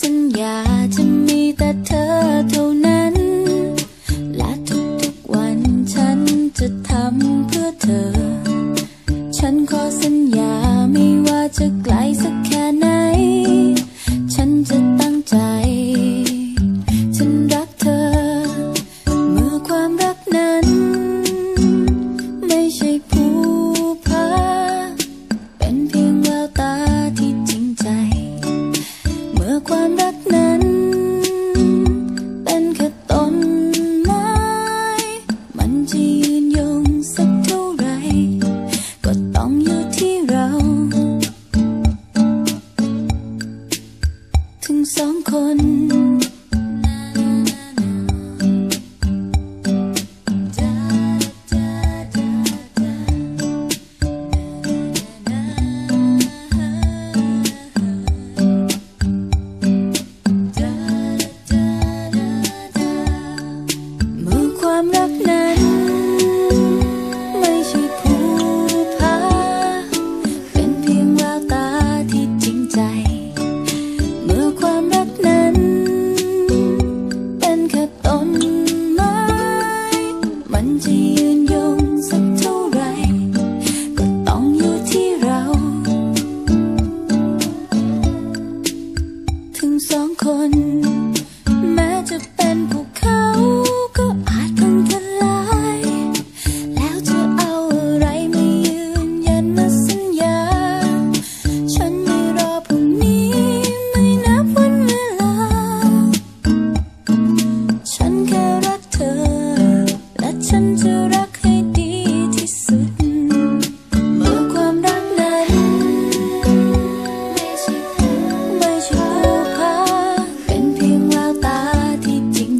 สัญญาจะมีแต่เธอเท่านั้น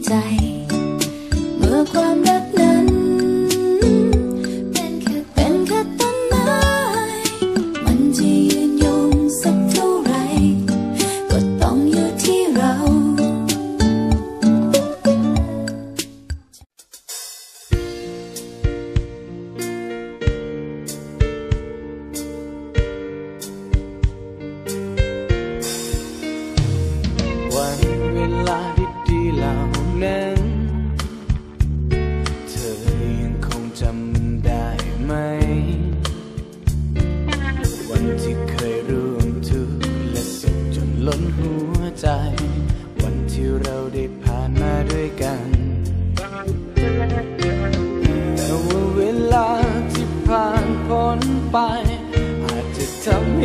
在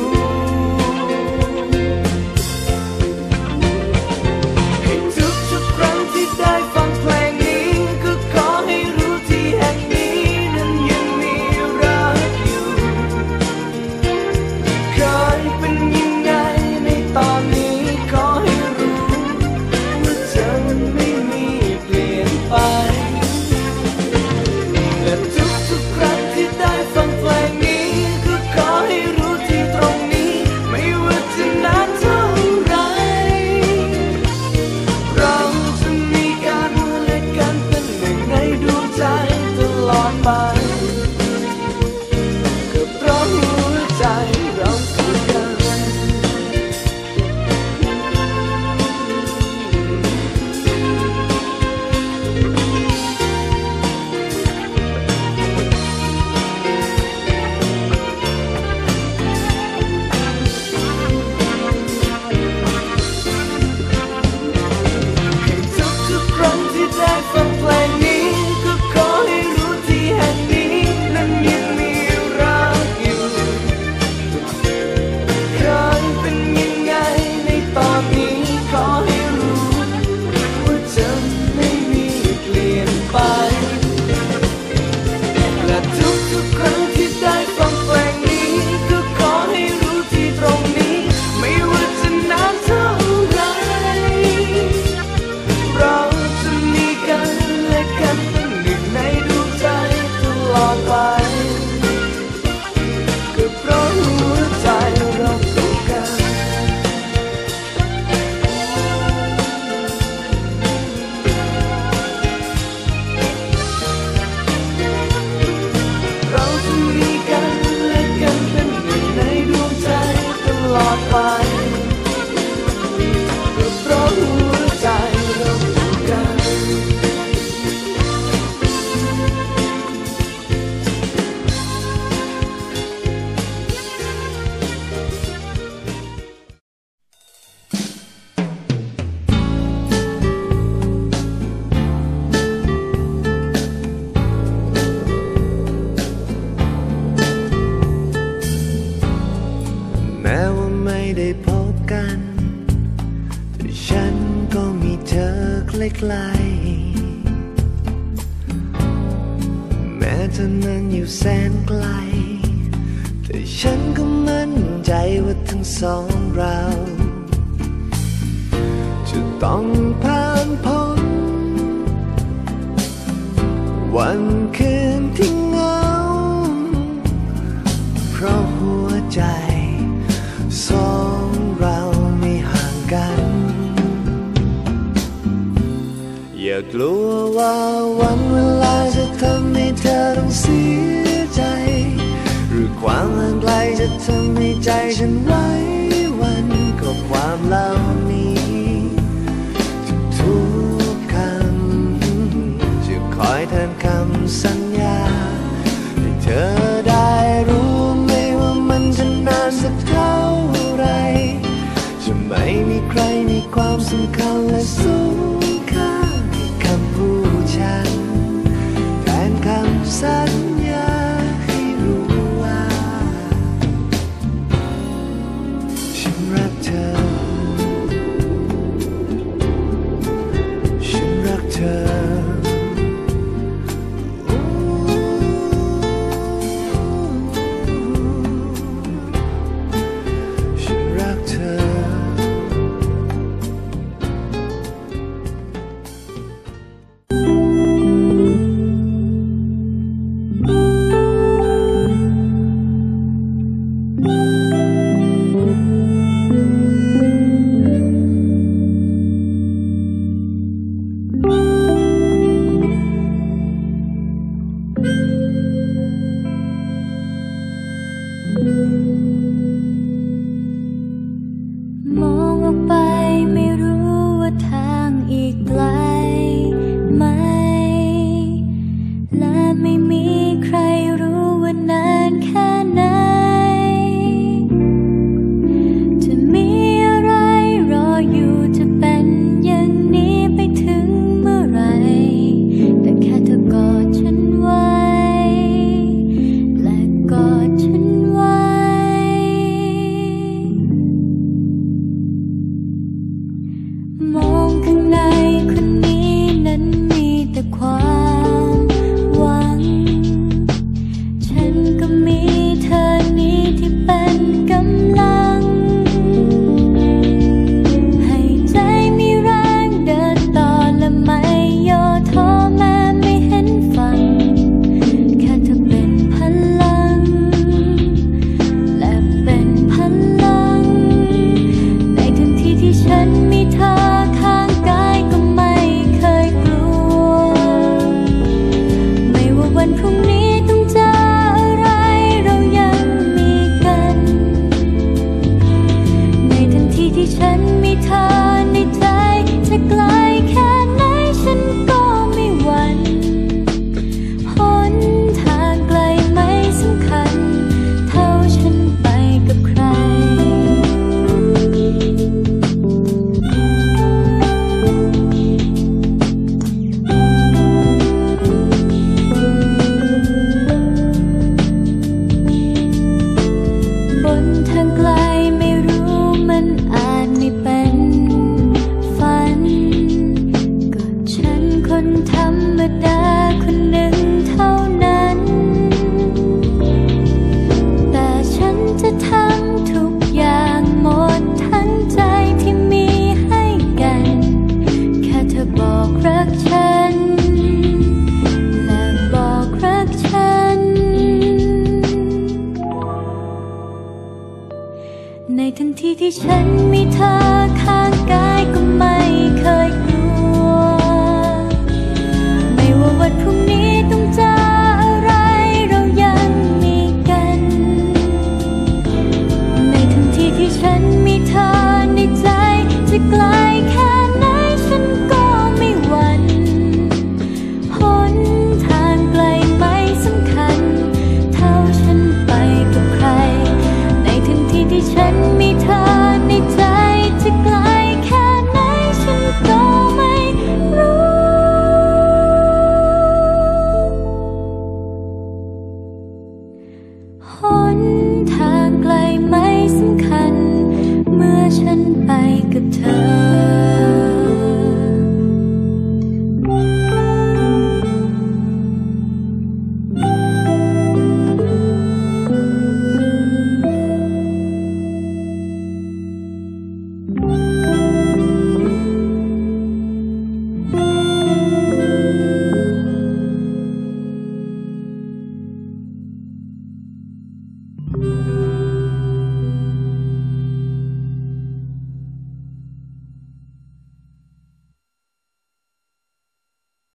้ กลแม้จะอนั้นอยู่แสนไกล แต่ฉันก็มั่นใจว่าทั้งสองเรา จะต้องผ่านพ้นวันคืน กลัวว่าวันเวลาจะทำให้เธอต้องเสียใจ หรือความห่างไกลจะทำให้ใจฉันไว้วันกับความเหล่านี้ทุกคำจะคอยแทนคำสัญ